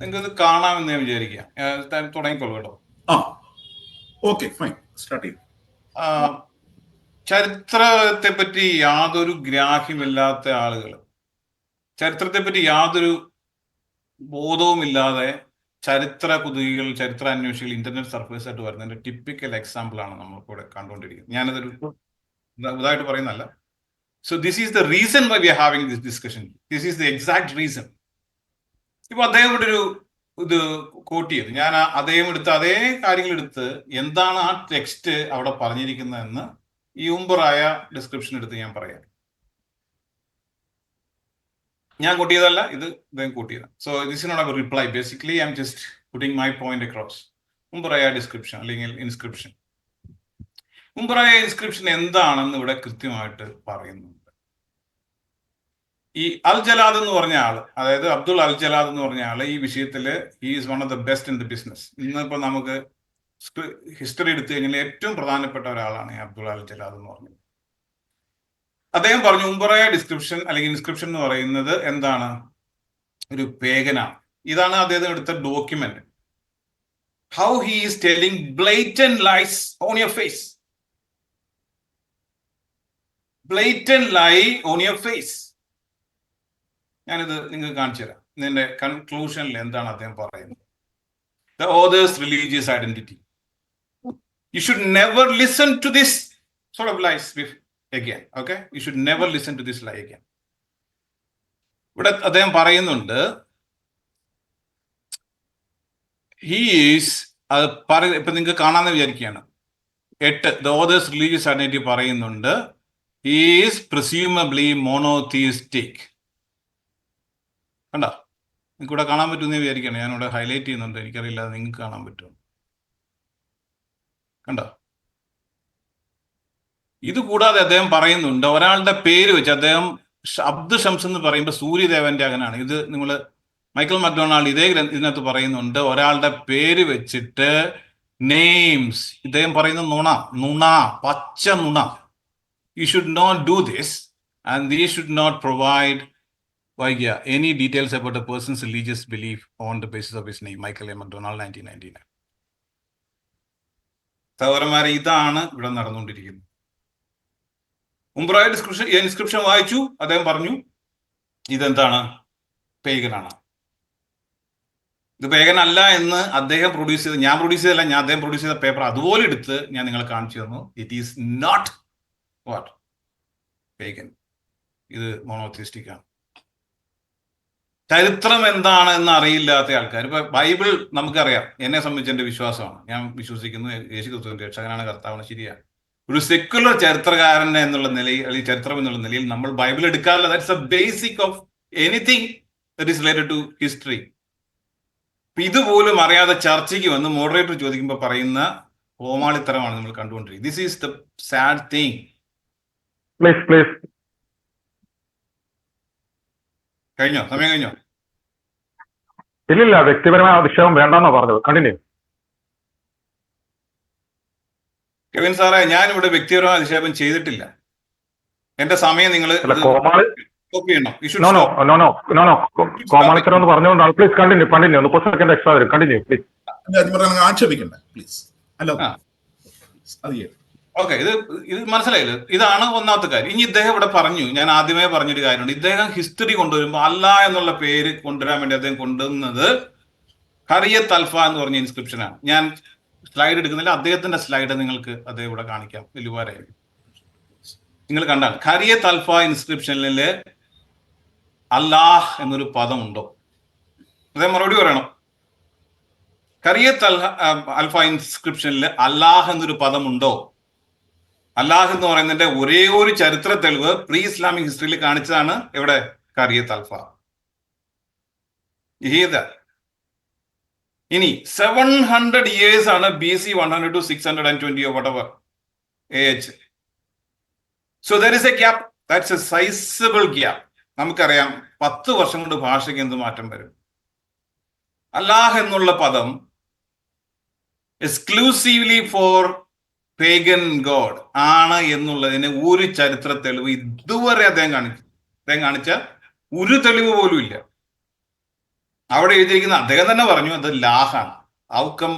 നിങ്ങൾക്ക് കാണാമെന്ന് ഞാൻ വിചാരിക്കാം. തുടങ്ങിക്കോളൂ കേട്ടോ. ആ. Okay fine. സ്റ്റാർട്ട് ചെയ്യും. ചരിത്രത്തെ പറ്റി യാതൊരു ഗ്രാഹ്യമില്ലാത്ത ആളുകൾ. ചരിത്രത്തെ പറ്റി യാതൊരു ബോധവുമില്ലാതെ ചരിത്ര കുതുകികൾ ചരിത്ര അന്വേഷികൾ ഇന്റർനെറ്റ് സർഫേസ് ആയിട്ട് വരുന്നതിന്റെ ടിപ്പിക്കൽ എക്സാമ്പിൾ ആണ് നമ്മൾ ഇവിടെ കണ്ടുകൊണ്ടിരിക്കുന്നത്. ഞാനതൊരു ഇത- ഇതായിട്ട് പറയുന്നല്ല so this is the reason why we are having this discussion this is the exact reason ഇപ്പൊ അദ്ദേഹം ഇവിടെ ഒരു ഇത് കോട്ട് ചെയ്തു. ഞാൻ അദ്ദേഹം എടുത്ത് അതേ കാര്യങ്ങൾ എടുത്ത് എന്താണ് ആ ടെക്സ്റ്റ് അവിടെ പറഞ്ഞിരിക്കുന്നതെന്ന് ഈ ഉമ്പറായ ഡിസ്ക്രിപ്ഷൻ എടുത്ത് ഞാൻ പറയാം. ഞാൻ കോട്ട് ചെയ്തല്ല ഇത് ഇദ്ദേഹം കോട്ട് ചെയ്ത. So this not a reply basically I'm just putting my point across ഉമ്പറായ description അല്ലെങ്കിൽ ഇൻസ്ക്രിപ്ഷൻ ഉമ്പറായ ഇൻസ്ക്രിപ്ഷൻ എന്താണെന്ന് ഇവിടെ കൃത്യമായിട്ട് പറയുന്നുണ്ട് ഈ അൽ ജലാദ് എന്ന് പറഞ്ഞ ആൾ അതായത് അബ്ദുൾ അൽ ജലാദ് എന്ന് പറഞ്ഞ ആൾ ഈ വിഷയത്തിൽ he is one of the best in the business ഇന്നിപ്പോ നമുക്ക് ഹിസ്റ്ററി എടുത്തു കഴിഞ്ഞാൽ ഏറ്റവും പ്രധാനപ്പെട്ട ഒരാളാണ് ഈ അബ്ദുൾ അൽ ജലാദ് എന്ന് പറഞ്ഞത്. അദ്ദേഹം പറഞ്ഞു ഉംബറയ ഡിസ്ക്രിപ്ഷൻ അല്ലെങ്കിൽ ഇൻസ്ക്രിപ്ഷൻ എന്ന് പറയുന്നത് എന്താണ്? ഒരു പേഗനാണ് ഇതാണ് അദ്ദേഹം എടുത്ത document how he is telling blatant lies on your face blatant lie on your face ഞാനിത് നിങ്ങൾക്ക് കാണിച്ചു തരാം. ഇതിന്റെ കൺക്ലൂഷനിൽ എന്താണ് അദ്ദേഹം പറയുന്നത്? The authors religious identity you should never listen to this of lies with again okay? You should never listen to this lie again. ഇവിടെ അദ്ദേഹം പറയുന്നുണ്ട് ഹീസ് അത് പറ ഇപ്പൊ നിങ്ങൾക്ക് കാണാന്ന് വിചാരിക്കുകയാണ്. എട്ട് ദ ഓതേഴ്സ് റിലീജിയസ് ഐഡന്റിറ്റി പറയുന്നുണ്ട് ഹീസ് പ്രിസ്യൂമബ്ലി മോണോതീസ്റ്റിക് കണ്ടോ? നിങ്ങൾക്ക് ഇവിടെ കാണാൻ പറ്റുമെന്ന് വിചാരിക്കണം ഞാനിവിടെ ഹൈലൈറ്റ് ചെയ്യുന്നുണ്ട്. എനിക്കറിയില്ല നിങ്ങൾക്ക് കാണാൻ പറ്റുമോ? കണ്ടോ? ഇത് കൂടാതെ അദ്ദേഹം പറയുന്നുണ്ട് ഒരാളുടെ പേര് വെച്ച് അദ്ദേഹം അബ്ദു ഷംസ് എന്ന് പറയുമ്പോൾ സൂര്യദേവന്റെ അകനാണ് ഇത് നിങ്ങൾ മൈക്കൽ മക്ഡൊണാൾഡ് ഇതേ ഇതിനകത്ത് പറയുന്നുണ്ട് ഒരാളുടെ പേര് വെച്ചിട്ട് നെയിംസ് ഇദ്ദേഹം പറയുന്ന നുണ നുണ പച്ച നുണ. You should not do this and they should not provide വൈകിയ any details about a person's religious belief on the basis of his name Michael Michael McDonald nineteen ninety nine ഇതാണ് ഇവിടെ നടന്നുകൊണ്ടിരിക്കുന്നത്. ഉംബ്രായ ഡിസ്ക്രിപ്ഷൻ ഇൻസ്ക്രിപ്ഷൻ വായിച്ചു അദ്ദേഹം പറഞ്ഞു ഇതെന്താണ്? പേഗനാണ്. ഇത് pagan അല്ല എന്ന് അദ്ദേഹം പ്രൊഡ്യൂസ് ചെയ്ത് ഞാൻ പ്രൊഡ്യൂസ് ചെയ്തല്ല ഞാൻ അദ്ദേഹം പ്രൊഡ്യൂസ് ചെയ്ത പേപ്പർ അതുപോലെ എടുത്ത് ഞാൻ നിങ്ങളെ കാണിച്ചു തന്നു. It is not what pagan. ഇത് മോണോത്തിസ്റ്റിക് ആണ്. ചരിത്രം എന്താണ് എന്ന് അറിയില്ലാത്ത ആൾക്കാർ. ഇപ്പൊ ബൈബിൾ നമുക്കറിയാം. എന്നെ സംബന്ധിച്ച് എന്റെ വിശ്വാസമാണ്. ഞാൻ വിശ്വസിക്കുന്നു. യേശു ക്രിസ്തുവിന്റെ രക്ഷകനാണ് കർത്താവാണ് ശരിയാണ്. ഒരു സെക്യുലർ ചരിത്രകാരൻ എന്നുള്ള നിലയിൽ അല്ലെങ്കിൽ ചരിത്രം എന്നുള്ള നിലയിൽ നമ്മൾ ബൈബിൾ എടുക്കാറില്ല. That's a basic of anything that is related to history ഇതുപോലും അറിയാതെ ചർച്ചയ്ക്ക് വന്ന് മോഡറേറ്റർ ചോദിക്കുമ്പോൾ പറയുന്ന കോമാളിത്തരമാണ് നമ്മൾ കണ്ടുകൊണ്ടിരിക്കുന്നത്. This is the sad thing please please കഴിഞ്ഞോ? സമയം കഴിഞ്ഞോ? ഇല്ലില്ല വ്യക്തിപരമായ വിഷയം വേണ്ടെന്നാ പറഞ്ഞത്. കണ്ടിന്യൂ കെവിൻ സാറേ ഞാൻ ഇവിടെ വ്യക്തിപരമായ അധിക്ഷേപം ചെയ്തിട്ടില്ല. എന്റെ സമയം നിങ്ങൾ ആക്ഷേപിക്കണ്ടേ കോപ്പി ചെയ്യണം? No no no no no no കോമാളിത്തരം എന്ന് പറഞ്ഞുകൊണ്ടാണ്. പ്ലീസ് കണ്ടിന്യൂ കണ്ടിന്യൂ മുപ്പത് സെക്കൻഡ് എക്സ്ട്രാ വരും. കണ്ടിന്യൂ പ്ലീസ് ആക്ഷേപിക്കണ്ട. പ്ലീസ് അല്ല. അത് ചെയ്യ്. ഓക്കെ ഇത് ഇത് മനസ്സിലായില്ല? ഇതാണ് ഒന്നാമത്തെ കാര്യം. ഇനി ഇദ്ദേഹം ഇവിടെ പറഞ്ഞു ഞാൻ ആദ്യമേ പറഞ്ഞൊരു കാര്യമുണ്ട്. ഇദ്ദേഹം ഹിസ്റ്ററി കൊണ്ടുവരുമ്പോൾ അല്ല എന്നുള്ള പേര് കൊണ്ടുവരാൻ വേണ്ടി അദ്ദേഹം കൊണ്ടുവന്നത് ഹറിയത്ത് അൽഫ എന്ന് പറഞ്ഞ ഇൻസ്ക്രിപ്ഷനാണ് ഞാൻ സ്ലൈഡ് എടുക്കുന്നില്ല. അദ്ദേഹത്തിന്റെ സ്ലൈഡ് നിങ്ങൾക്ക് അദ്ദേഹം ഇവിടെ കാണിക്കാം. വലിയ നിങ്ങൾ കണ്ടാൽ ഖരിയത്ത് അൽഫ ഇൻസ്ക്രിപ്ഷനിൽ അല്ലാഹ് എന്നൊരു പദം ഉണ്ടോ അദ്ദേഹം മറുപടി പറയണം. ഖരിയത്ത് അൽഹ അൽഫ ഇൻസ്ക്രിപ്ഷനിൽ അല്ലാഹ് എന്നൊരു പദമുണ്ടോ? അല്ലാഹ് എന്ന് പറയുന്നതിന്റെ ഒരേ ഒരു ചരിത്ര തെളിവ് പ്രീ ഇസ്ലാമിക് ഹിസ്റ്ററിയിൽ കാണിച്ചതാണ് എവിടെ? കറിയത്ത് അൽഫ ഇനി സെവൻ ഹൺഡ്രഡ് ഇയേഴ്സ് ആണ് B C one hundred two six hundred and twenty whatever age so there is a gap that's a sizable gap നമുക്കറിയാം പത്ത് വർഷം കൊണ്ട് ഭാഷയ്ക്ക് എന്ത് മാറ്റം വരും? അല്ലാഹ് എന്നുള്ള പദം എക്സ്ക്ലൂസീവ്ലി ഫോർ പേഗൻ ഗോഡ് ആണ് എന്നുള്ളതിന് ഒരു ചരിത്ര തെളിവ് ഇതുവരെ അദ്ദേഹം കാണിച്ചു അദ്ദേഹം കാണിച്ച ഒരു തെളിവ് പോലും ഇല്ല. അവിടെ എഴുതിയിരിക്കുന്ന അദ്ദേഹം തന്നെ പറഞ്ഞു അത് ലാഹാണ് ഔക്കം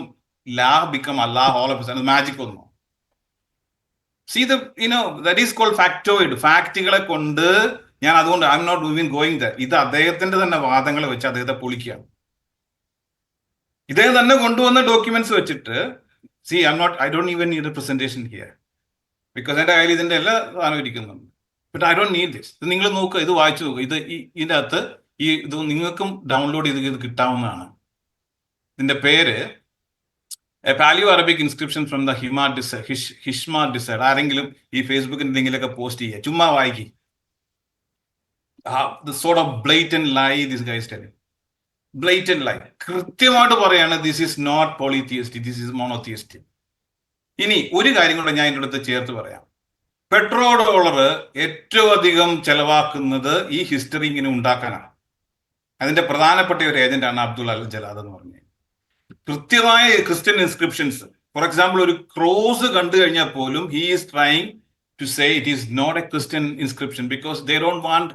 ലാഹ് become Allah all of magic ഒന്നും see the you know that is called factoid ഫാക്റ്റുകളെ കൊണ്ട് ഞാൻ അതുകൊണ്ട് I'm not even going the ഇത് അദ്ദേഹത്തിന്റെ തന്നെ വാദങ്ങളെ വെച്ച് അദ്ദേഹത്തെ പൊളിക്കുകയാണ്. ഇദ്ദേഹം തന്നെ കൊണ്ടുവന്ന ഡോക്യുമെന്റ്സ് വെച്ചിട്ട് see I'm not I don't even need presentation here because എന്റെ കയ്യിൽ ഇതിന്റെ എല്ലാ സാധനവും ഇരിക്കുന്നുണ്ട്. But I don't need this നിങ്ങൾ നോക്കുക ഇത് വായിച്ചു നോക്കുക. ഇത് ഇതിന്റെ അകത്ത് ഈ ഇത് നിങ്ങൾക്കും ഡൗൺലോഡ് ചെയ്ത് ഇത് കിട്ടാവുന്നതാണ്. ഇതിന്റെ പേര് a paleo Arabic inscription from the Hima desert Hisma desert ആരെങ്കിലും ഈ ഫേസ്ബുക്കിൽ എന്തെങ്കിലുമൊക്കെ പോസ്റ്റ് ചെയ്യുക. ചുമ്മാ വായിക്കി. Sort of blatant lie this guy's telling blatant lie കൃത്യമായിട്ട് പറയാണ് this is not polytheistic this is monotheistic ഇനി ഒരു കാര്യം കൂടെ ഞാൻ എന്റെ അടുത്ത് ചേർത്ത് പറയാം. പെട്രോ ഡോളർ ഏറ്റവും അധികം ചെലവാക്കുന്നത് ഈ ഹിസ്റ്ററി ഇങ്ങനെ ഉണ്ടാക്കാനാണ്. അതിന്റെ പ്രധാനപ്പെട്ട ഒരു ഏജന്റാണ് അബ്ദുൾ അൽ ജലാദ് എന്ന് പറഞ്ഞത് കൃത്യമായ ക്രിസ്ത്യൻ ഇൻസ്ക്രിപ്ഷൻസ് ഫോർ എക്സാമ്പിൾ ഒരു ക്രോസ് കണ്ടു കഴിഞ്ഞാൽ പോലും he is trying to say it is not a Christian inscription because they don't want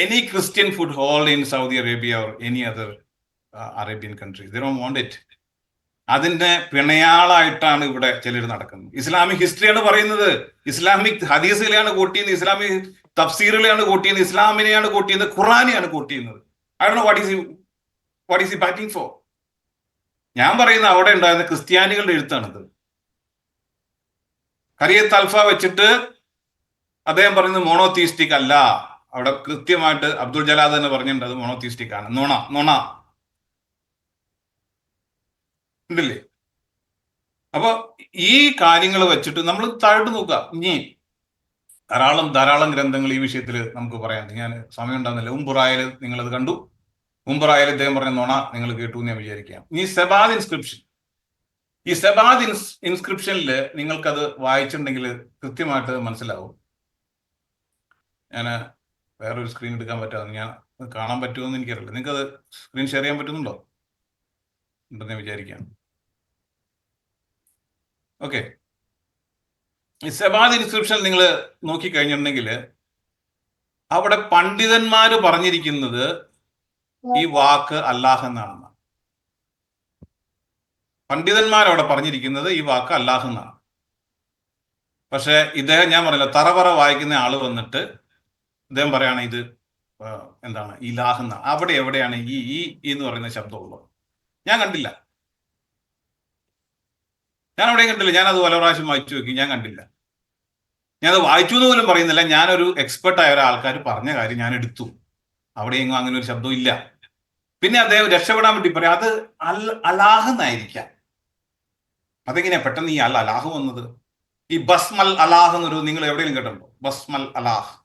any Christian foothold in Saudi Arabia or any other uh, Arabian countries. They don't want it. അതിന്റെ പിണയാളായിട്ടാണ് ഇവിടെ ചിലർ നടക്കുന്നത്. Islamic ഹിസ്റ്ററിയാണ് പറയുന്നത്. Islamic ഹദീസിലെയാണ് quote Islamic തഫ്സീറിലെയാണ് quote ഇസ്ലാമിനെയാണ് quote ഖുറാനെയാണ് കൂട്ടിയുന്നത് I do what is what is ഈ ബാറ്റിംഗ് ഫോർ ഞാൻ പറയുന്ന അവിടെ ഉണ്ടായിരുന്ന ക്രിസ്ത്യാനികളുടെ എഴുത്താണിത്. കരിയത്ത് അൽഫ വെച്ചിട്ട് അദ്ദേഹം പറയുന്നത് മോണോതീസ്റ്റിക് അല്ല. അവിടെ കൃത്യമായിട്ട് അബ്ദുൾ ജലാദ് തന്നെ പറഞ്ഞിട്ടുണ്ട് അത് മോണോതീസ്റ്റിക് ആണ്. നുണ നുണ. ഉണ്ടല്ലേ? അപ്പൊ ഈ കാര്യങ്ങൾ വെച്ചിട്ട് നമ്മൾ താഴോട്ട് നോക്കുക. ഇനി ധാരാളം ധാരാളം ഗ്രന്ഥങ്ങൾ ഈ വിഷയത്തിൽ നമുക്ക് പറയാം. ഞാൻ സമയം ഉണ്ടാകുന്നില്ല. ഉംബുറായാൽ അത് കണ്ടു. ഉംബുറായാൽ ഇദ്ദേഹം പറഞ്ഞ നുണ നിങ്ങൾ കേട്ടു എന്ന് ഞാൻ വിചാരിക്കാം. ഇനി സെബാദ് ഇൻസ്ക്രിപ്ഷൻ ഈ സെബാദ് ഇൻസ് ഇൻസ്ക്രിപ്ഷനിൽ നിങ്ങൾക്കത് വായിച്ചിട്ടുണ്ടെങ്കിൽ കൃത്യമായിട്ട് മനസ്സിലാവും. ഞാൻ വേറൊരു സ്ക്രീൻ എടുക്കാൻ പറ്റാതെ ഞാൻ കാണാൻ പറ്റുമെന്ന് എനിക്കറിയില്ല. നിങ്ങൾക്ക് അത് സ്ക്രീൻ ഷെയർ ചെയ്യാൻ പറ്റുന്നുണ്ടോ? ഉണ്ടെന്ന് ഞാൻ വിചാരിക്കാം ഓക്കെ സെബാദ് ഇൻസ്ക്രിപ്ഷൻ നിങ്ങൾ നോക്കിക്കഴിഞ്ഞിട്ടുണ്ടെങ്കിൽ അവിടെ പണ്ഡിതന്മാർ പറഞ്ഞിരിക്കുന്നത് ഈ വാക്ക് അല്ലാഹ് എന്നാണ് പണ്ഡിതന്മാർ അവിടെ പറഞ്ഞിരിക്കുന്നത് ഈ വാക്ക് അല്ലാഹ് എന്നാണ്. പക്ഷെ ഇദ്ദേഹം ഞാൻ പറഞ്ഞില്ല തറവറ വായിക്കുന്ന ആൾ വന്നിട്ട് അദ്ദേഹം പറയാണ് ഇത് എന്താണ് ഇലാഹ് എന്നാണ്. അവിടെ എവിടെയാണ് ഈ ഈ ഈ എന്ന് പറയുന്ന ശബ്ദമുള്ളത് ഞാൻ കണ്ടില്ല. ഞാൻ അവിടെയും കണ്ടില്ല. ഞാനത് പല പ്രാവശ്യം വായിച്ചു നോക്കി. ഞാൻ കണ്ടില്ല. ഞാനത് വായിച്ചു എന്ന് പോലും പറയുന്നില്ല. ഞാനൊരു എക്സ്പെർട്ടായ ഒരാൾക്കാർ പറഞ്ഞ കാര്യം ഞാൻ എടുത്തു. അവിടെയെങ്ങും അങ്ങനെ ഒരു ശബ്ദം ഇല്ല. പിന്നെ അദ്ദേഹം രക്ഷപ്പെടാൻ വേണ്ടി പറയാം അത് അൽ അലാഹ് എന്നായിരിക്കാം. അതെങ്ങനെയാ പെട്ടെന്ന് ഈ അൽ അലാഹ് വന്നത്? ഈ ബസ്മൽ അലാഹ് എന്നൊരു നിങ്ങൾ എവിടെയെങ്കിലും കേട്ടിട്ടുണ്ടോ? ബസ്മൽ അലാഹ്.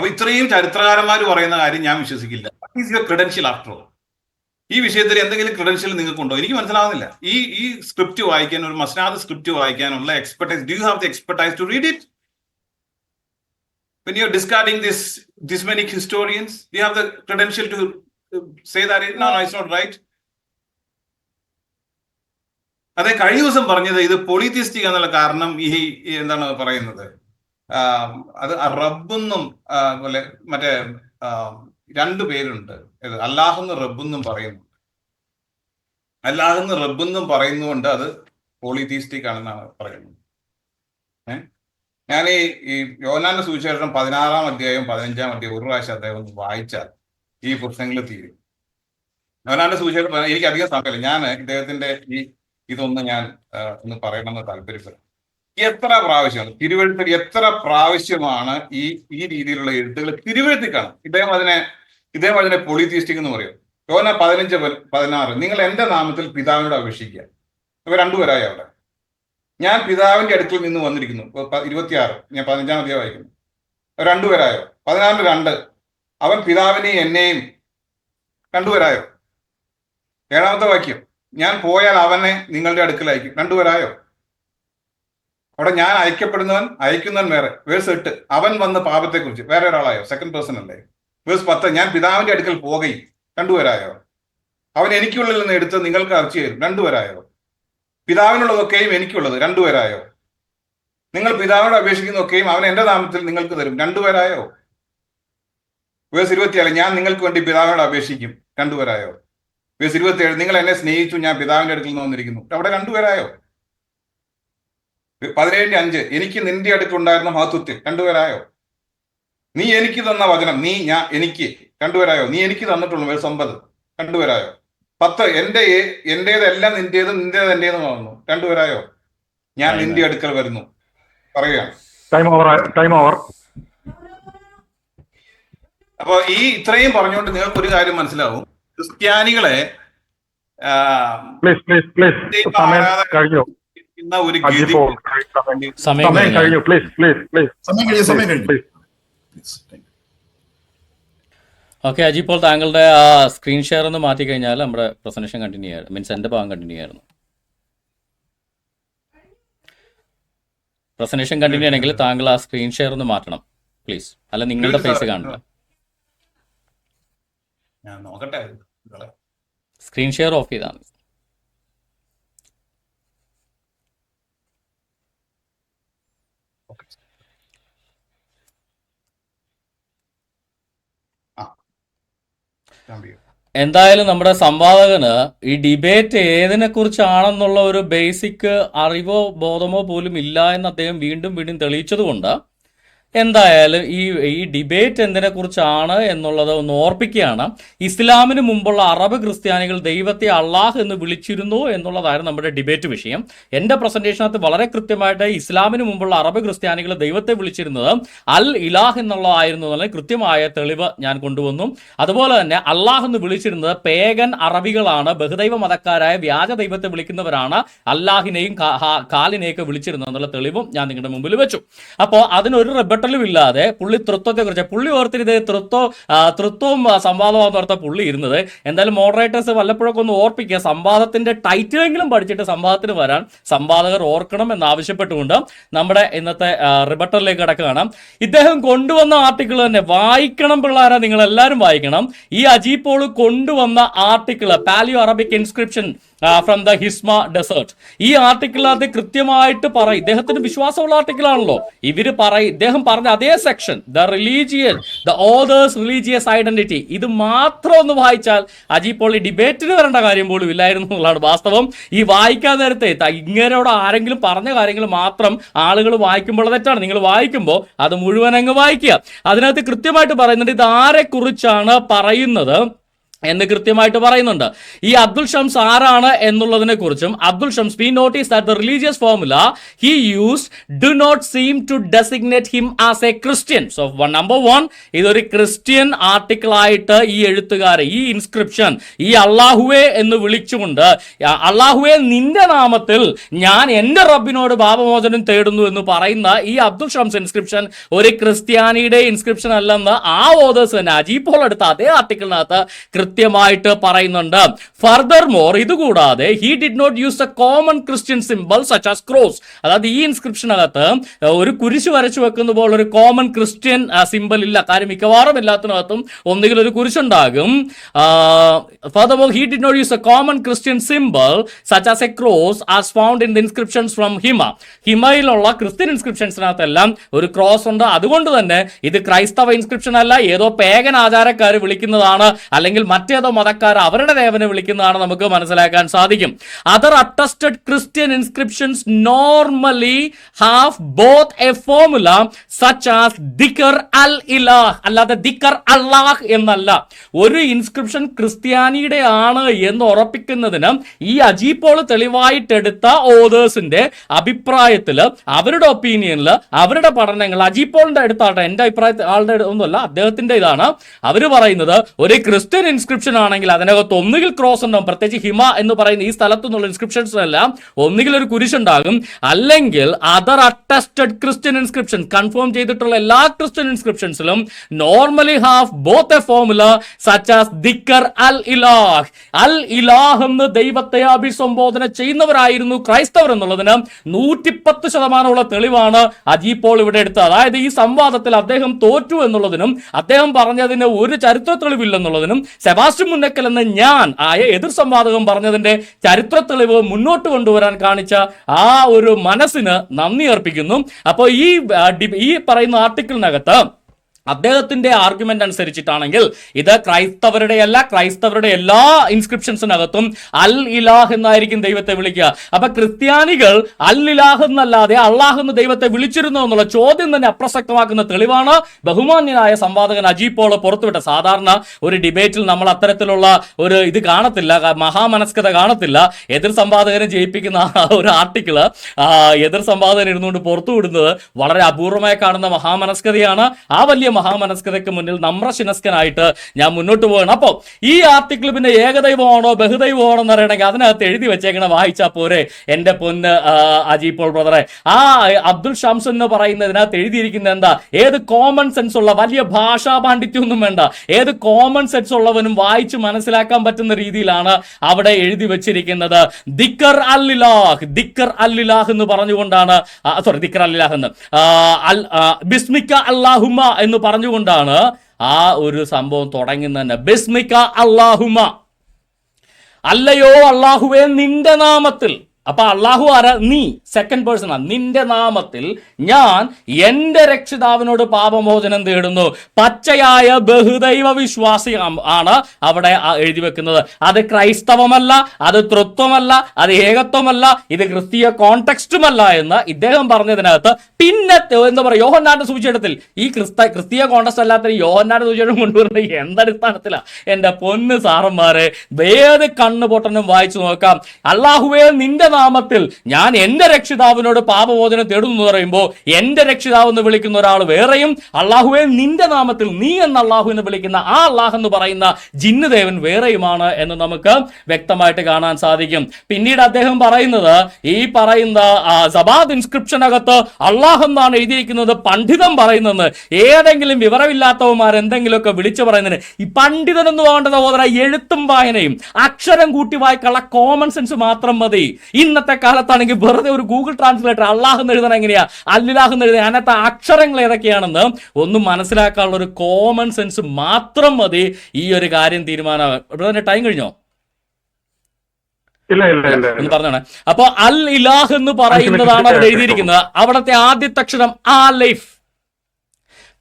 അപ്പൊ ഇത്രയും ചരിത്രകാരന്മാർ പറയുന്ന കാര്യം ഞാൻ വിശ്വസിക്കില്ല. Is your credential after all ഈ വിഷയത്തിൽ എന്തെങ്കിലും ക്രെഡൻഷ്യൽ നിങ്ങൾക്കുണ്ടോ? എനിക്ക് മനസ്സിലാവുന്നില്ല. ഈ ഈ സ്ക്രിപ്റ്റ് വായിക്കാൻ ഒരു മസ്നാദ് സ്ക്രിപ്റ്റ് വായിക്കാനുള്ള expertise do you have the expertise to read it when you're discarding this this many historians you have the credential to uh, say that? It, no no it's not right. അതെ കഴിഞ്ഞ ദിവസം പറഞ്ഞത് ഇത് പൊളിത്തിസ്റ്റിക് എന്നുള്ള കാരണം ഈ എന്താണ് പറയുന്നത്? അത് റബ്ബെന്നും പോലെ മറ്റേ രണ്ടു രണ്ട് പേരുണ്ട്. അല്ലാഹെന്ന് റബ്ബെന്നും പറയുന്നു അല്ലാഹെന്ന് റബ്ബെന്നും പറയുന്നുകൊണ്ട് അത് പോളിതീസ്റ്റിക് ആണെന്നാണ് പറയുന്നത്. ഞാൻ ഈ യോനാന്റെ സുവിശേഷം പതിനാറാം അധ്യായം പതിനഞ്ചാം അധ്യായം ഒരു പ്രാവശ്യം അദ്ദേഹം വായിച്ചാൽ ഈ പ്രശ്നങ്ങൾ തീരും. യോനാന്റെ സുവിശേഷം എനിക്ക് അധികം സമയമില്ല. ഞാൻ ഇദ്ദേഹത്തിന്റെ ഈ ഇതൊന്ന് ഞാൻ ഒന്ന് പറയണമെന്ന് താല്പര്യപ്പെടും എത്ര പ്രാവശ്യമാണ് തിരുവഴുത്തിൽ എത്ര പ്രാവശ്യമാണ് ഈ ഈ രീതിയിലുള്ള എഴുത്തുകൾ തിരുവഴുത്തിൽ കാണും ഇദ്ദേഹം അതിനെ ഇദ്ദേഹം അതിനെ പൊളിത്തീസ്റ്റിക് എന്ന് പറയും. യോന പതിനഞ്ച് പതിനാറ്. നിങ്ങൾ എന്റെ നാമത്തിൽ പിതാവിനോട് അപേക്ഷിക്കുക. ഇവ രണ്ടുപേരായി അവിടെ. ഞാൻ പിതാവിന്റെ അടുക്കൽ നിന്ന് വന്നിരിക്കുന്നു. ഇരുപത്തിയാറ്. ഞാൻ പതിനഞ്ചാം അധ്യായം വായിക്കുന്നു. രണ്ടുപേരായോ പതിനാറിന് രണ്ട്. അവൻ പിതാവിനെയും എന്നെയും രണ്ടുപേരായോ ഏഴാമത്തെ വാക്യം. ഞാൻ പോയാൽ അവനെ നിങ്ങളുടെ അടുക്കൽ അയക്കും. രണ്ടുപേരായോ അവിടെ ഞാൻ അയക്കപ്പെടുന്നവൻ അയക്കുന്നവൻ വേറെ. വേഴ്സ് എട്ട് അവൻ വന്ന പാപത്തെക്കുറിച്ച്. വേറെ ഒരാളായോ? സെക്കൻഡ് പേഴ്സൺ അല്ലേ? വേഴ്സ് പത്ത് ഞാൻ പിതാവിന്റെ അടുക്കൽ പോകുകയും രണ്ടുപേരായോ? അവൻ എനിക്കുള്ളിൽ നിന്ന് എടുത്ത് നിങ്ങൾക്ക് അർച്ച ചെയ്യും രണ്ടുപേരായോ? പിതാവിനുള്ളതൊക്കെയും എനിക്കുള്ളത് രണ്ടുപേരായോ? നിങ്ങൾ പിതാവിനോട് അപേക്ഷിക്കുന്നതൊക്കെയും അവൻ എന്റെ നാമത്തിൽ നിങ്ങൾക്ക് തരും. രണ്ടുപേരായോ? വേഴ്സ് ഇരുപത്തിയേഴ് ഞാൻ നിങ്ങൾക്ക് വേണ്ടി പിതാവിനോട് അപേക്ഷിക്കും. രണ്ടുപേരായോ? വേഴ്സ് ഇരുപത്തിയേഴ് നിങ്ങൾ എന്നെ സ്നേഹിച്ചു ഞാൻ പിതാവിന്റെ അടുക്കൽ നിന്ന് വന്നിരിക്കുന്നു. അവിടെ രണ്ടുപേരായോ? പതിനേഴിന്റെ അഞ്ച് എനിക്ക് നിന്റെ അടുത്തുണ്ടായിരുന്ന മഹത്വത്തിൽ രണ്ടുപേരായോ? നീ എനിക്ക് തന്ന വചനം നീ ഞാൻ എനിക്ക് രണ്ടുപേരായോ? നീ എനിക്ക് തന്നിട്ടുള്ള വേഴ്സ് ഒമ്പത് രണ്ടുപേരായോ? പത്ത് എന്റെ ഏ- എന്റേതെല്ലാം നിന്റേതും നിന്റേത് എന്റേത് ആവുന്നു രണ്ടുപേരായോ? ഞാൻ നിന്റെ അടുക്കൽ വരുന്നു. പറയുകയാണ് ടൈം ഓവർ ടൈം ഓവർ അപ്പൊ ഈ ഇത്രയും പറഞ്ഞുകൊണ്ട് നിങ്ങൾക്ക് ഒരു കാര്യം മനസ്സിലാവും. ക്രിസ്ത്യാനികളെ പ്ലീസ് പ്ലീസ് പ്ലീസ് സമയം കഴിഞ്ഞു. ഇന്ന ഒരു അജി പോൾ സമയം കഴിഞ്ഞു. കഴിഞ്ഞു. പ്ലീസ് പ്ലീസ് പ്ലീസ് സമയം കഴിഞ്ഞു സമയം കഴിഞ്ഞു. ഓക്കെ അജി ഇപ്പോൾ താങ്കളുടെ ആ സ്ക്രീൻ ഷെയർ ഒന്ന് മാറ്റി കഴിഞ്ഞാൽ നമ്മുടെ പ്രസന്റേഷൻ കണ്ടിന്യൂ ആയിരുന്നു മീൻസ് എന്റെ ഭാഗം കണ്ടിന്യൂ ആയിരുന്നു പ്രസന്റേഷൻ കണ്ടിന്യൂ ആണെങ്കിൽ താങ്കൾ ആ സ്ക്രീൻ ഷെയർ ഒന്ന് മാറ്റണം പ്ലീസ് അല്ല നിങ്ങളുടെ ഫേസ് കാണണം. കാണില്ല ഞാൻ നോക്കട്ടെ. സ്ക്രീൻ ഷെയർ ഓഫ് ചെയ്താൽ എന്തായാലും നമ്മുടെ സംവാദകന് ഈ ഡിബേറ്റ് ഏതിനെ കുറിച്ചാണെന്നുള്ള ഒരു ബേസിക് അറിവോ ബോധമോ പോലും ഇല്ല എന്ന് അദ്ദേഹം വീണ്ടും വീണ്ടും തെളിയിച്ചതുകൊണ്ട് എന്തായാലും ഈ ഈ ഡിബേറ്റ് എന്തിനെ കുറിച്ചാണ് എന്നുള്ളത് ഒന്ന് ഓർപ്പിക്കുകയാണ്. ഇസ്ലാമിന് മുമ്പുള്ള അറബ് ക്രിസ്ത്യാനികൾ ദൈവത്തെ അള്ളാഹ് എന്ന് വിളിച്ചിരുന്നു എന്നുള്ളതായിരുന്നു നമ്മുടെ ഡിബേറ്റ് വിഷയം. എന്റെ പ്രസന്റേഷനകത്ത് വളരെ കൃത്യമായിട്ട് ഇസ്ലാമിന് മുമ്പുള്ള അറബ് ക്രിസ്ത്യാനികൾ ദൈവത്തെ വിളിച്ചിരുന്നത് അൽ ഇലാഹ് എന്നുള്ളതായിരുന്നു എന്നുള്ള കൃത്യമായ തെളിവ് ഞാൻ കൊണ്ടുവന്നു. അതുപോലെ തന്നെ അള്ളാഹ് എന്ന് വിളിച്ചിരുന്നത് പേഗൻ അറബികളാണ്. ബഹുദൈവ മതക്കാരായ വ്യാജ ദൈവത്തെ വിളിക്കുന്നവരാണ്. അല്ലാഹിനെയും കാലിനെയൊക്കെ വിളിച്ചിരുന്നത് എന്നുള്ള തെളിവും ഞാൻ നിങ്ങളുടെ മുമ്പിൽ വെച്ചു. അപ്പോൾ അതിനൊരു റിബട്ടലും ഇല്ലാതെ പുള്ളി തൃത്വത്തെ കുറിച്ച് പുള്ളി ഓർത്തിരുത് തൃത്വം തൃത്വം സംവാദമാണെന്ന് ഓർത്ത പുള്ളി ഇരുന്നത്. എന്തായാലും മോഡറേറ്റേഴ്സ് വല്ലപ്പോഴൊക്കെ ഒന്ന് ഓർപ്പിക്കുക. സംവാദത്തിന്റെ ടൈറ്റിലെങ്കിലും പഠിച്ചിട്ട് സംവാദത്തിന് വരാൻ സംവാദകർ ഓർക്കണം എന്ന് ആവശ്യപ്പെട്ടുകൊണ്ട് നമ്മുടെ ഇന്നത്തെ റിബട്ടറിലേക്ക് കിടക്കുകയാണ്. ഇദ്ദേഹം കൊണ്ടുവന്ന ആർട്ടിക്കിൾ തന്നെ വായിക്കണം പിള്ളേരെ നിങ്ങൾ എല്ലാവരും വായിക്കണം. ഈ അജീപോൾ കൊണ്ടുവന്ന article paleo Arabic inscription from the Hisma desert ഈ ആർട്ടിക്കിളിനകത്ത് കൃത്യമായിട്ട് പറയും ഇദ്ദേഹത്തിന് വിശ്വാസമുള്ള ആർട്ടിക്കിളാണല്ലോ ഇവർ പറയും ഇദ്ദേഹം പറഞ്ഞ അതേ section the religion the authors religious identity ഇത് മാത്രം ഒന്ന് വായിച്ചാൽ അജീ പോൾ ഈ ഡിബേറ്റിന് വരേണ്ട കാര്യം പോലും ഇല്ലായിരുന്നു എന്നുള്ളതാണ് വാസ്തവം. ഈ വായിക്കാൻ നേരത്തെ ഇങ്ങനെയോട് ആരെങ്കിലും പറഞ്ഞ കാര്യങ്ങൾ മാത്രം ആളുകൾ വായിക്കുമ്പോൾ തെറ്റാണ്. നിങ്ങൾ വായിക്കുമ്പോൾ അത് മുഴുവൻ അങ്ങ് വായിക്കുക. അതിനകത്ത് കൃത്യമായിട്ട് പറയുന്നുണ്ട് ഇത് ആരെക്കുറിച്ചാണ് പറയുന്നത്? എന്ന് കൃത്യമായിട്ട് പറയുന്നുണ്ട്. ഈ അബ്ദുൽ ഷംസ് ആരാണ് എന്നുള്ളതിനെ കുറിച്ചും Abdul Shams we notice that the religious formula he use do not seem to designate him as a Christian so one number one ഇതൊരു ക്രിസ്ത്യൻ ആർട്ടിക്കിൾ ആയിട്ട് ഈ എഴുത്തുകാരെ ഈ ഇൻസ്ക്രിപ്ഷൻ ഈ അള്ളാഹുവെ എന്ന് വിളിച്ചുകൊണ്ട് അള്ളാഹുവെ നിന്റെ നാമത്തിൽ ഞാൻ എന്റെ റബ്ബിനോട് പാപമോചനം തേടുന്നു എന്ന് പറയുന്ന ഈ അബ്ദുൽ ഷംസ് ഇൻസ്ക്രിപ്ഷൻ ഒരു ക്രിസ്ത്യാനിയുടെ ഇൻസ്ക്രിപ്ഷൻ അല്ലെന്ന് ആ ഓതേഴ്സ് തന്നെ അജീപ്പോൾ എടുത്ത അതേ ആർട്ടിക്കിളിനകത്ത് കൃത്യമായിട്ട് പറയുന്നുണ്ട്. ഫർദർ മോർ ഇതുകൂടാതെ he did not use a common Christian simple such as cross അതായത് ഈ ഇൻസ്ക്രിപ്ഷനകത്ത് ഒരു കുരിശ് വരച്ചു വെക്കുന്ന പോലെ ഒരു കോമൺ ക്രിസ്ത്യൻ സിമ്പിൾ ഇല്ല. കാര്യം മിക്കവാറും എല്ലാത്തിനകത്തും ഒന്നുകിൽ ഒരു കുരിശുണ്ടാകും. Furthermore he did not use a common Christian simple such as a cross as found in the inscriptions from Hima ഹിമയിലുള്ള Christian ഇൻസ്ക്രിപ്ഷൻസിനകത്തെല്ലാം ഒരു ക്രോസ് ഉണ്ട്. അതുകൊണ്ട് തന്നെ ഇത് ക്രൈസ്തവ ഇൻസ്ക്രിപ്ഷൻ അല്ല. ഏതോ പേഗൻ ആചാരക്കാർ വിളിക്കുന്നതാണ്. അല്ലെങ്കിൽ മറ്റേതോ മതക്കാർ അവരുടെ ദേവനെ വിളിക്കുന്നതാണ് നമുക്ക് മനസ്സിലാക്കാൻ സാധിക്കും. Other attested Christian inscriptions normally have both a formula such as ദിക്കർ അൽ ഇലാഹ് അല്ലാതെ ദിക്കർ അള്ളാഹ് എന്നല്ല. ഒരു ഇൻസ്ക്രിപ്ഷൻ ക്രിസ്ത്യാനിയുടെ ആണ് എന്ന് ഉറപ്പിക്കുന്നതിന് ഈ അജീപ്പോൾ തെളിവായിട്ടെടുത്ത ഓതേഴ്സിന്റെ അഭിപ്രായത്തിൽ അവരുടെ ഒപ്പീനിയനിൽ അവരുടെ പഠനങ്ങൾ അജീപ്പോളിന്റെ അടുത്താട്ടെ എന്റെ അഭിപ്രായത്തിൽ ആളുടെ ഒന്നുമല്ല അദ്ദേഹത്തിന്റെ ഇതാണ് അവർ പറയുന്നത് ഒരു ക്രിസ്ത്യൻ ആണെങ്കിൽ അതിനകത്ത് ഒന്നുകിൽ ക്രോസ് ഉണ്ടാവും. പ്രത്യേകിച്ച് ഹിമ എന്ന് പറയുന്ന ഈ സ്ഥലത്തു നിന്നുള്ള ഇൻസ്ക്രിപ്ഷൻസ് എല്ലാം ഒന്നുകിൽ ഒരു കുരിശ് ഉണ്ടാകും അല്ലെങ്കിൽ other attested Christian inscription confirm ചെയ്തിട്ടുള്ള എല്ലാ Christian ഇൻസ്ക്രിപ്ഷൻസിലും normally have both a formula such as ദിക്കർ അൽ ഇലാഹ്. അൽ ഇലാഹ് എന്ന് ദൈവത്തെ അഭിസംബോധന ചെയ്യുന്നവരായിരുന്നു ക്രൈസ്തവർ എന്നുള്ളതിന് നൂറ്റിപ്പത്ത് ശതമാനമുള്ള തെളിവാണ് അജീപോൾ പോൾ ഇവിടെ എടുത്തത്. അതായത് ഈ സംവാദത്തിൽ അദ്ദേഹം തോറ്റു എന്നുള്ളതിനും അദ്ദേഹം പറഞ്ഞതിന് ഒരു ചരിത്ര തെളിവില്ലെന്നുള്ളതിനും സെബാ സെബാസ്റ്റ്യൻ മുന്നക്കൽ ഞാൻ ആയ എതിർ സംവാദകം പറഞ്ഞതിന്റെ ചരിത്ര തെളിവ് മുന്നോട്ട് കൊണ്ടുവരാൻ കാണിച്ച ആ ഒരു മനസ്സിന് നന്ദി അർപ്പിക്കുന്നു. അപ്പോൾ ഈ ഈ പറയുന്ന ആർട്ടിക്കിളിനകത്ത് അദ്ദേഹത്തിന്റെ ആർഗ്യുമെന്റ് അനുസരിച്ചിട്ടാണെങ്കിൽ ഇത് ക്രൈസ്തവരുടെ അല്ല ക്രൈസ്തവരുടെ എല്ലാ ഇൻസ്ക്രിപ്ഷൻസിനകത്തും അൽ ഇലാഹ് എന്നായിരിക്കും ദൈവത്തെ വിളിക്കുക. അപ്പൊ ക്രിസ്ത്യാനികൾ അൽ ഇലാഹ് എന്നല്ലാതെ അള്ളാഹ് എന്ന് ദൈവത്തെ വിളിച്ചിരുന്നു എന്നുള്ള ചോദ്യം തന്നെ അപ്രസക്തമാക്കുന്ന തെളിവാണ് ബഹുമാന്യനായ സംവാദകൻ അജീബ് പോൾ പുറത്തുവിട്ട സാധാരണ ഒരു ഡിബേറ്റിൽ നമ്മൾ അത്തരത്തിലുള്ള ഒരു ഇത് കാണത്തില്ല മഹാമനസ്കത കാണത്തില്ല. എതിർ സംവാദകനെ ജയിപ്പിക്കുന്ന ഒരു ആർട്ടിക്കിൾ എതിർ സംവാദകൻ ഇരുന്നുകൊണ്ട് പുറത്തുവിടുന്നത് വളരെ അപൂർവമായി കാണുന്ന മഹാമനസ്കതയാണ്. ആ വലിയ മഹാമനസ്കതയ്ക്ക് മുന്നിൽ നമ്രശിനസ്കനായിട്ട് ഞാൻ മുന്നോട്ട് പോകണം അപ്പോൾ ഈ ആർട്ടിക്കിൾ പിന്നെ ഏകദൈവമാണോ ബഹുദൈവമാണോ എന്ന് പറയണമെങ്കിൽ അതിനകത്ത് എഴുതി വെച്ചേക്കണ വായിച്ചാൽ പോരെ എന്റെ പൊന്ന് അജി പോൾ ബ്രദറെ ആ അബ്ദുൽ ഷംസ് എന്ന് പറയുന്നതിനകത്ത് എഴുതിയിരിക്കുന്നത് എന്താ? ഏത് കോമൺ സെൻസ് ഉള്ള വലിയ ഭാഷാ പാണ്ഡിത്യമൊന്നും വേണ്ട. ഏത് കോമൺ സെൻസ് ഉള്ളവനും വായിച്ച് മനസ്സിലാക്കാൻ പറ്റുന്ന രീതിയിലാണ് അവിടെ എഴുതി വെച്ചിരിക്കുന്നത്. ദിക്കർ അല്ലിലാഹ് ദിക്കർ അല്ലിലാഹ് എന്ന് പറഞ്ഞുകൊണ്ടാണ് സോറി ദിക്കർ അല്ലിലാഹ് എന്ന്. ബിസ്മിക്ക അല്ലാഹുമ എന്ന് പറഞ്ഞുകൊണ്ടാണ് ആ ഒരു സംഭവം തുടങ്ങുന്നത് തന്നെ ബിസ്മിക്ക അള്ളാഹുമ അല്ലയോ അള്ളാഹുവേ നിന്റെ നാമത്തിൽ അപ്പൊ അള്ളാഹു ആര? നീ സെക്കൻഡ് പേഴ്സൺ നിന്റെ നാമത്തിൽ ഞാൻ എന്റെ രക്ഷിതാവിനോട് പാപമോചനം തേടുന്നു. പച്ചയായ ബഹുദൈവ വിശ്വാസി ആണ് അവിടെ എഴുതി വെക്കുന്നത്. അത് ക്രൈസ്തവമല്ല അത് തൃത്വമല്ല അത് ഏകത്വമല്ല ഇത് ക്രിസ്തീയ കോണ്ടെക്സ്റ്റുമല്ല എന്ന് ഇദ്ദേഹം പറഞ്ഞതിനകത്ത് പിന്നെ എന്താ പറയുക യോഹന്നാന്റെ സൂചിച്ചിടത്തിൽ ഈ ക്രിസ്ത ക്രിസ്തീയ കോണ്ടെക്സ്റ്റ് അല്ലാത്ത യോഹന്നാന്റെ സൂചിച്ചിടം കൊണ്ടുവരുന്നത് എന്തടിസ്ഥാനത്തിലാണ് എന്റെ പൊന്ന് സാറന്മാരെ ഏത് കണ്ണു പൊട്ടനും വായിച്ചു നോക്കാം. അള്ളാഹുവേ നിന്റെ നാമത്തിൽ ഞാൻ എന്റെ രക്ഷിതാവിനോട് പാപമോചനം തേടുന്നു എന്ന് പറയുമ്പോൾ എന്റെ രക്ഷിതാവ് എന്ന് വിളിക്കുന്ന ഒരാൾ വേറെയും അള്ളാഹുവെ നിന്റെ നാമത്തിൽ നീ എന്ന അള്ളാഹു എന്ന് വിളിക്കുന്ന ആ അള്ളാഹ് എന്ന് പറയുന്ന ജിന്നുദേവൻ വേറെയുമാണ് എന്ന് നമുക്ക് വ്യക്തമായിട്ട് കാണാൻ സാധിക്കും. പിന്നീട് അദ്ദേഹം പറയുന്നത് ഈ പറയുന്ന സബാദ് ഇൻസ്ക്രിപ്ഷൻ അകത്ത് അള്ളാഹ് എന്നാണ് എഴുതിയിരിക്കുന്നത് പണ്ഡിതം പറയുന്നത്. ഏതെങ്കിലും വിവരമില്ലാത്തവന്മാർ എന്തെങ്കിലുമൊക്കെ വിളിച്ചു പറയുന്നതിന് ഈ പണ്ഡിതൻ എന്ന് സഹോദര എഴുത്തും വായനയും അക്ഷരം കൂട്ടി വായിക്കാനുള്ള കോമൺ സെൻസ് മാത്രം മതി. ഇന്നത്തെ കാലത്താണെങ്കിൽ വെറുതെ ഒരു ഗൂഗിൾ ട്രാൻസ്ലേറ്റർ അള്ളാഹ് എഴുതണം എങ്ങനെയാ? അല്ലാഹ് എഴുതാൻ അതിനകത്ത് അക്ഷരങ്ങൾ ഏതൊക്കെയാണെന്ന് ഒന്നും മനസ്സിലാക്കാനുള്ള ഒരു കോമൺ സെൻസ് മാത്രം മതി. ഈ ഒരു കാര്യം തീരുമാനമാകാൻ ഇവിടെ ടൈം കഴിഞ്ഞോ? എന്ന് പറഞ്ഞാണ്. അപ്പൊ അൽ ഇലാഹ് എന്ന് പറയുന്നതാണ് അവിടെ എഴുതിയിരിക്കുന്നത്. അവിടത്തെ ആദ്യത്തെ അക്ഷരം ആ ലൈഫ്.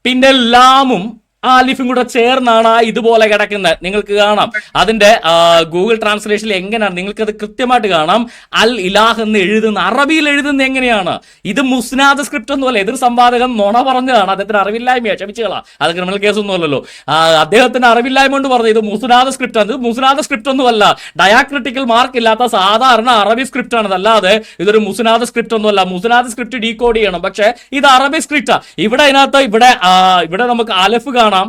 പിന്നെ ലാമും ആലിഫും കൂടെ ചേർന്നാണ് ആ ഇതുപോലെ കിടക്കുന്നത്. നിങ്ങൾക്ക് കാണാം. അതിന്റെ ഗൂഗിൾ ട്രാൻസ്ലേഷനിൽ എങ്ങനെയാണ്? നിങ്ങൾക്ക് അത് കൃത്യമായിട്ട് കാണാം. അൽ ഇലാഹ് എന്ന് എഴുതുന്ന അറബിയിൽ എഴുതുന്നത് എങ്ങനെയാണ്? ഇത് മുസ്നാദ് സ്ക്രിപ്റ്റ് ഒന്നുമല്ല എതിർ സംവാദകൻ നുണ പറഞ്ഞതാണ്. അദ്ദേഹത്തിന് അറിവില്ലായ്മയാ. ക്ഷമിച്ചുകളാ. അത് ക്രിമിനൽ കേസ് അല്ലല്ലോ. അദ്ദേഹത്തിന് അറിവില്ലായ്മ കൊണ്ട് പറഞ്ഞു ഇത് മുസ്നാദ് സ്ക്രിപ്റ്റ് ആണ്. ഇത് മുസ്നാദ് സ്ക്രിപ്റ്റ് ഒന്നുമല്ല ഡയാക്രിറ്റിക്കൽ മാർക്ക് ഇല്ലാത്ത സാധാരണ അറബി സ്ക്രിപ്റ്റ് ആണ്. അതല്ലാതെ ഇതൊരു മുസ്നാദ് സ്ക്രിപ്റ്റ് ഒന്നുമല്ല മുസ്നാദ് സ്ക്രിപ്റ്റ് ഡീകോഡ് ചെയ്യണം. പക്ഷേ ഇത് അറബി സ്ക്രിപ്റ്റാ ഇവിടെ അതിനകത്ത് ഇവിടെ ഇവിടെ നമുക്ക് അലഫ് കാണാം. കാണാം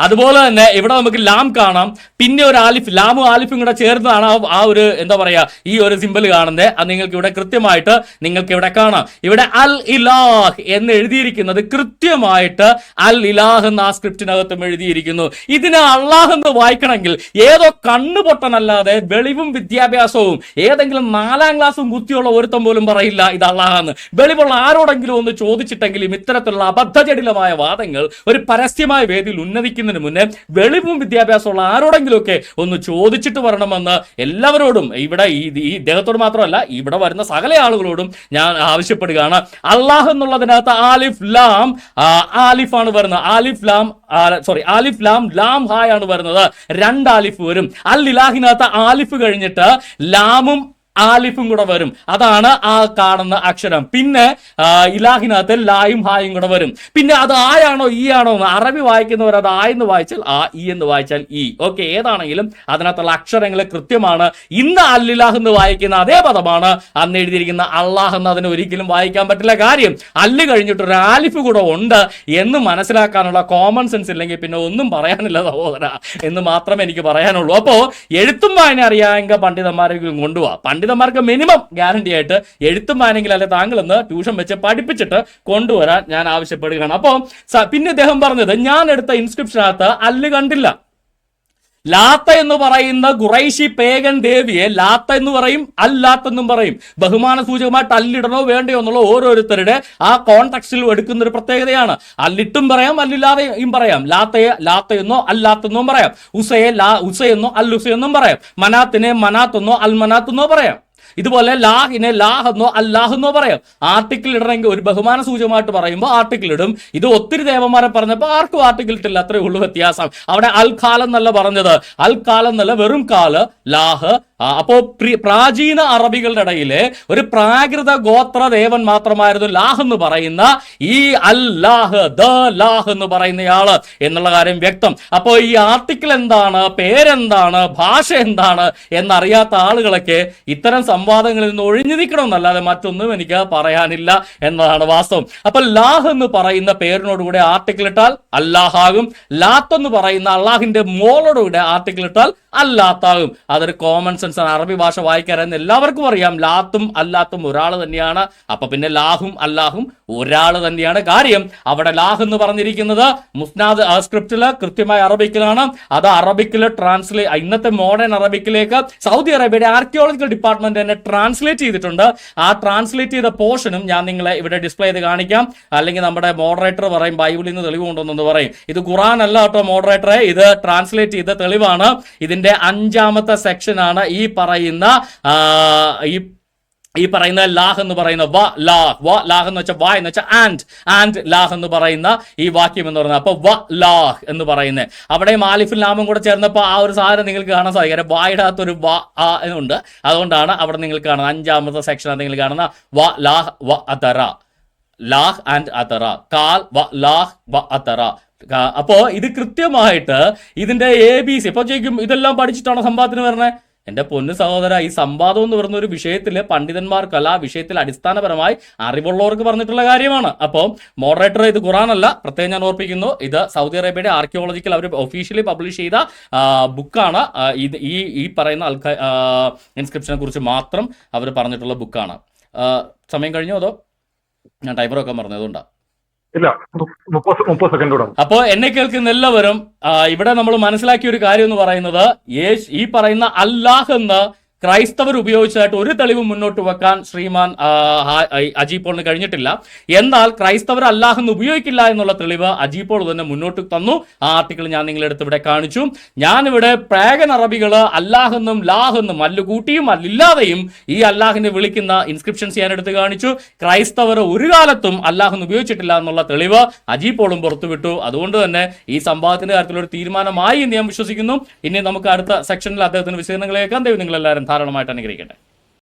അതുപോലെ തന്നെ ഇവിടെ നമുക്ക് ലാം കാണാം. പിന്നെ ഒരു ആലിഫ് ലാമും ആലിഫും കൂടെ ചേർന്നതാണ് ആ- ഒരു എന്താ പറയുക ഈ ഒരു സിമ്പിൾ കാണുന്നത് അത് നിങ്ങൾക്ക് ഇവിടെ കൃത്യമായിട്ട് നിങ്ങൾക്ക് ഇവിടെ കാണാം. ഇവിടെ അൽ ഇലാഹ് എന്ന് എഴുതിയിരിക്കുന്നത് കൃത്യമായിട്ട് അൽ ഇലാഹ് എന്ന ആ സ്ക്രിപ്റ്റിനകത്തും എഴുതിയിരിക്കുന്നു. ഇതിന് അള്ളാഹ് എന്ന് വായിക്കണമെങ്കിൽ ഏതോ കണ്ണുപൊട്ടനല്ലാതെ വെളിവും വിദ്യാഭ്യാസവും ഏതെങ്കിലും നാലാം ക്ലാസ്സും കുത്തിയുള്ള ഒരുത്തം പോലും പറയില്ല ഇത് അള്ളാഹാന്ന് വെളിവുള്ള ആരോടെങ്കിലും ഒന്ന് ചോദിച്ചിട്ടെങ്കിലും ഇത്തരത്തിലുള്ള അബദ്ധജടിലമായ വാദങ്ങൾ ഒരു പരസ്യമായ വേദിയിൽ ഉന്നതിക്കുന്നതിന് മുന്നേ വെളിവും വിദ്യാഭ്യാസമുള്ള ആരോടെങ്കിലുമൊക്കെ ഒന്ന് ചോദിച്ചിട്ട് വരണമെന്ന് എല്ലാവരോടും ഇവിടെ ഈ ഇദ്ദേഹത്തോട് മാത്രമല്ല ഇവിടെ വരുന്ന സകല ആളുകളോടും ഞാൻ ആവശ്യപ്പെടുകയാണ്. അള്ളാഹ് എന്നുള്ളതിനകത്ത് ആലിഫ് ലാം ആലിഫ് ആണ് വരുന്നത്. ആലിഫ് ലാം സോറി ആലിഫ് ലാം ലാം ഹായ് ആണ് വരുന്നത്. രണ്ട് ആലിഫ് വരും. അൽ ഇലാഹിനകത്ത് ആലിഫ് കഴിഞ്ഞിട്ട് ലാമും ആലിഫും കൂടെ വരും. അതാണ് ആ കാണുന്ന അക്ഷരം. പിന്നെ ഇലാഹിനകത്ത് ലായും ഹായും കൂടെ വരും. പിന്നെ അത് ആയാണോ ഈ ആണോ എന്ന് അറബി വായിക്കുന്നവർ അത് ആ എന്ന് വായിച്ചാൽ ആ ഇ എന്ന് വായിച്ചാൽ ഈ. ഓക്കെ ഏതാണെങ്കിലും അതിനകത്തുള്ള അക്ഷരങ്ങൾ കൃത്യമാണ്. ഇന്ന് അല്ലിലാഹ് എന്ന് വായിക്കുന്ന അതേ പദമാണ് അന്ന് എഴുതിയിരിക്കുന്ന അള്ളാഹ് എന്ന് അതിന് ഒരിക്കലും വായിക്കാൻ പറ്റില്ല. കാര്യം അല്ല് കഴിഞ്ഞിട്ട് ഒരു ആലിഫ് കൂടെ ഉണ്ട് എന്ന് മനസ്സിലാക്കാനുള്ള കോമൺ സെൻസ് ഇല്ലെങ്കിൽ പിന്നെ ഒന്നും പറയാനില്ല സഹോദര. എന്ന് മാത്രമേ എനിക്ക് പറയാനുള്ളൂ. അപ്പോ എഴുത്തും വായന അറിയാമെങ്കിൽ പണ്ഡിതന്മാരെങ്കിലും കൊണ്ടുപോവാ പണ്ഡിതന്മാർക്ക് മിനിമം ഗ്യാരണ്ടി ആയിട്ട് എഴുത്തും വായനെങ്കിൽ അല്ലെ താങ്കൾ എന്ന് ട്യൂഷൻ വെച്ച് പഠിപ്പിച്ചിട്ട് കൊണ്ടുവരാൻ ഞാൻ ആവശ്യപ്പെടുകയാണ്. അപ്പോൾ പിന്നെ ഇദ്ദേഹം പറഞ്ഞത് ഞാൻ എടുത്ത ഇൻസ്ക്രിപ്ഷനകത്ത് അല്ല് കണ്ടില്ല. ലാത്ത എന്ന് പറയുന്ന ഖുറൈശി പേഗൻ ദേവിയെ ലാത്ത എന്ന് പറയും അല്ലാത്ത എന്നും പറയും. ബഹുമാന സൂചകമായിട്ട് അല്ലിടണോ വേണ്ടയോ എന്നുള്ള ഓരോരുത്തരുടെ ആ കോൺടാക്സിൽ എടുക്കുന്ന ഒരു പ്രത്യേകതയാണ്. അല്ലിട്ടും പറയാം അല്ലില്ലാതെയും പറയാം. ലാത്തയെ ലാത്തയെന്നോ അല്ലാത്തെന്നോ പറയാം. ഉസയെ ലാ ഉസയെന്നോ അല്ലുസയെന്നും പറയാം. മനാത്തിനെ മനാത്തെന്നോ അൽമനാത്തെന്നോ പറയാം. ഇതുപോലെ ലാഹിനെ ലാഹ് എന്നോ അല്ലാഹ് എന്നോ പറയാം. ആർട്ടിക്കിൾ ഇടണമെങ്കിൽ ഒരു ബഹുമാന സൂചകമായിട്ട് പറയുമ്പോൾ ആർട്ടിക്കിൾ ഇടും. ഇത് ഒത്തിരി ദേവന്മാരെ പറഞ്ഞപ്പോൾ ആർക്കും ആർട്ടിക്കിൾ ഇട്ടില്ല. അത്രേ ഉള്ളൂ വ്യത്യാസം. അവിടെ അൽ കാലം എന്നല്ല പറഞ്ഞത്. അൽ കാലം എന്നല്ല വെറും കാൽ ലാഹ് ആ, അപ്പോ പ്രി- പ്രാചീന അറബികളുടെ ഇടയിലെ ഒരു പ്രാകൃത ഗോത്ര ദേവൻ മാത്രമായിരുന്നു ലാഹ് എന്ന് പറയുന്ന ഈ അല്ലാഹ് ദ ലാഹ് എന്ന് പറയുന്നയാൾ എന്നുള്ള കാര്യം വ്യക്തം. അപ്പോൾ ഈ ആർട്ടിക്കിൾ എന്താണ് പേരെന്താണ് ഭാഷ എന്താണ് എന്നറിയാത്ത ആളുകളൊക്കെ ഇത്തരം സംവാദങ്ങളിൽ നിന്ന് ഒഴിഞ്ഞു നിൽക്കണമെന്നല്ലാതെ മറ്റൊന്നും എനിക്ക് പറയാനില്ല എന്നതാണ് വാസ്തവം. അപ്പൊ ലാഹ് എന്ന് പറയുന്ന പേരിനോടുകൂടെ ആർട്ടിക്കിൾ ഇട്ടാൽ അല്ലാഹാകും. ലാത്ത് എന്ന് പറയുന്ന അള്ളാഹിന്റെ മോളോടുകൂടെ ആർട്ടിക്കിൾ ഇട്ടാൽ അല്ലാത്താകും. അതൊരു കോമൺ സെൻസ് ആണ് അറബി ഭാഷ വായിക്കാറെന്ന് എല്ലാവർക്കും അറിയാം. ലാത്തും അല്ലാത്തും ഒരാൾ തന്നെയാണ്. അപ്പൊ പിന്നെ ലാഹും അല്ലാഹും ഒരാൾ തന്നെയാണ്. കാര്യം അവിടെ ലാഹ് എന്ന് പറഞ്ഞിരിക്കുന്നത് മുസ്നാദ് സ്ക്രിപ്റ്റിൽ കൃത്യമായ അറബിക്കിലാണ്. അത് അറബിക്കിൽ ട്രാൻസ്ലേറ്റ് ഇന്നത്തെ മോഡേൺ അറബിക്കിലേക്ക് സൗദി അറേബ്യയുടെ ആർക്കിയോളജിക്കൽ ഡിപ്പാർട്ട്മെന്റ് തന്നെ ട്രാൻസ്ലേറ്റ് ചെയ്തിട്ടുണ്ട്. ആ ട്രാൻസ്ലേറ്റ് ചെയ്ത പോർഷനും ഞാൻ നിങ്ങളെ ഇവിടെ ഡിസ്പ്ലേ ചെയ്ത് കാണിക്കാം. അല്ലെങ്കിൽ നമ്മുടെ മോഡറേറ്റർ പറയും ബൈബിളിൽ നിന്ന് തെളിവ് കൊണ്ടുവന്നു പറയും. ഇത് ഖുറാൻ അല്ല കേട്ടോ മോഡറേറ്ററെ ഇത് ട്രാൻസ്ലേറ്റ് ചെയ്ത തെളിവാണ്. ഇതിന്റെ അഞ്ചാമത്തെ സെക്ഷനാണ് ഈ പറയുന്ന ഈ ഈ പറയുന്ന ലാഹ് എന്ന് പറയുന്ന വ ലാഹ് വ ലാഹ് എന്ന് വെച്ചാൽ വ എന്ന് വെച്ചാൽ ആൻഡ്. ആൻഡ് ലാഹ് എന്ന് പറയുന്ന ഈ വാക്യം എന്ന് പറയുന്നത്. അപ്പൊ വ ലാഹ് എന്ന് പറയുന്നത് അവിടെ മാലിഫിൽ ലാമും കൂടെ ചേർന്നപ്പോൾ ആ ഒരു സാധനം നിങ്ങൾക്ക് കാണാൻ സാധിക്കും. കാരണം വായുടെ അകത്തൊരു വ ആ എന്നുണ്ട്. അതുകൊണ്ടാണ് അവിടെ നിങ്ങൾക്ക് കാണുന്നത്. അഞ്ചാമത്തെ സെക്ഷനാണ് നിങ്ങൾ കാണുന്ന വ ലാഹ് വ അതറ ലാഹ് ആൻഡ് അതറ കാൽ വ ലാഹ് വ അതറ അപ്പോൾ അപ്പോ ഇത് കൃത്യമായിട്ട് ഇതിന്റെ എ ബി സി ഇപ്പൊ ചോദിക്കും ഇതെല്ലാം പഠിച്ചിട്ടാണോ സംഭവത്തിന് വരണേ? എന്റെ പൊന്നു സഹോദര ഈ സംവാദം എന്ന് പറയുന്ന ഒരു വിഷയത്തിൽ പണ്ഡിതന്മാർക്കല്ല ആ വിഷയത്തിൽ അടിസ്ഥാനപരമായി അറിവുള്ളവർക്ക് പറഞ്ഞിട്ടുള്ള കാര്യമാണ്. അപ്പോൾ മോഡറേറ്റർ ഇത് ഖുറാനല്ല. പ്രത്യേകം ഞാൻ ഓർപ്പിക്കുന്നു ഇത് സൗദി അറേബ്യയുടെ ആർക്കിയോളജിക്കൽ അവർ ഒഫീഷ്യലി പബ്ലിഷ് ചെയ്ത ബുക്കാണ് ഇത് ഈ ഈ പറയുന്ന അൽഖ ഇൻസ്ക്രിപ്ഷനെ കുറിച്ച് മാത്രം അവർ പറഞ്ഞിട്ടുള്ള ബുക്കാണ് സമയം കഴിഞ്ഞോ അതോ? ഞാൻ ടൈമർ വെക്കാൻ പറഞ്ഞത് അതുകൊണ്ടാണ് ഇല്ല മുപ്പത് സെക്കൻഡ് കൂടെ അപ്പോൾ എന്നെ കേൾക്കുന്ന എല്ലാവരും ഇവിടെ നമ്മൾ മനസ്സിലാക്കിയ ഒരു കാര്യം എന്ന് പറയുന്നത് ഈ പറയുന്ന അല്ലാഹ് എന്ന് ക്രൈസ്തവർ ഉപയോഗിച്ചതായിട്ട് ഒരു തെളിവ് മുന്നോട്ട് വെക്കാൻ ശ്രീമാൻ അജി ഹാ- പോളിന് കഴിഞ്ഞിട്ടില്ല. എന്നാൽ ക്രൈസ്തവർ അല്ലാഹെന്ന് ഉപയോഗിക്കില്ല എന്നുള്ള തെളിവ് അജി പോൾ തന്നെ മുന്നോട്ട് തന്നു. ആ ആർട്ടിക്കിൾ ഞാൻ നിങ്ങളെടുത്ത് ഇവിടെ കാണിച്ചു. ഞാനിവിടെ പ്രാഗൻ അറബികൾ അല്ലാഹെന്നും ലാഹെന്നും അല്ലു കൂട്ടിയും അല്ലില്ലാതെയും ഈ അല്ലാഹിനെ വിളിക്കുന്ന ഇൻസ്ക്രിപ്ഷൻസ് ഞാൻ എടുത്ത് കാണിച്ചു. ക്രൈസ്തവർ ഒരു കാലത്തും അല്ലാഹെന്ന് ഉപയോഗിച്ചിട്ടില്ല എന്നുള്ള തെളിവ് അജി പോളും പുറത്തുവിട്ടു. അതുകൊണ്ട് തന്നെ ഈ സംഭവത്തിന്റെ കാര്യത്തിൽ ഒരു തീരുമാനമായി എന്ന് ഞാൻ വിശ്വസിക്കുന്നു. ഇനി നമുക്ക് അടുത്ത സെക്ഷനിൽ അദ്ദേഹത്തിന് വിശദീകരണങ്ങൾ കേൾക്കാൻ ദൈവം നിങ്ങളെല്ലാവരും ധാരാളമായിട്ട് അനുഗ്രഹിക്കട്ടെ.